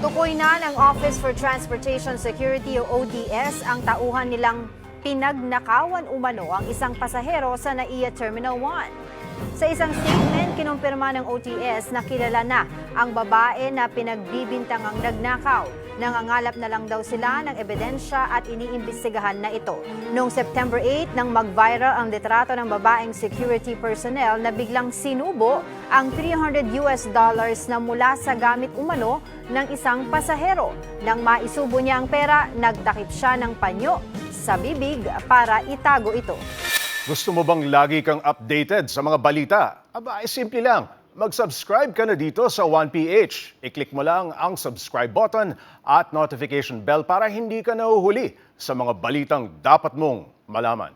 Tukoy na ng Office for Transportation Security o ODS ang tauhan nilang pinagnakawan umano ang isang pasahero sa NAIA Terminal 1. Sa isang statement, kinumpirma ng OTS na kilala na ang babae na pinagbibintangang nagnakaw. Nangangalap na lang daw sila ng ebidensya at iniimbestigahan na ito. Noong September 8, nang mag-viral ang litrato ng babaeng security personnel na biglang sinubo ang 300 US dollars na mula sa gamit umano ng isang pasahero. Nang maisubo niya ang pera, nagtakip siya ng panyo sa bibig para itago ito. Gusto mo bang lagi kang updated sa mga balita? Aba, ay simple lang. Mag-subscribe ka na dito sa 1PH. I-click mo lang ang subscribe button at notification bell para hindi ka nahuhuli sa mga balitang dapat mong malaman.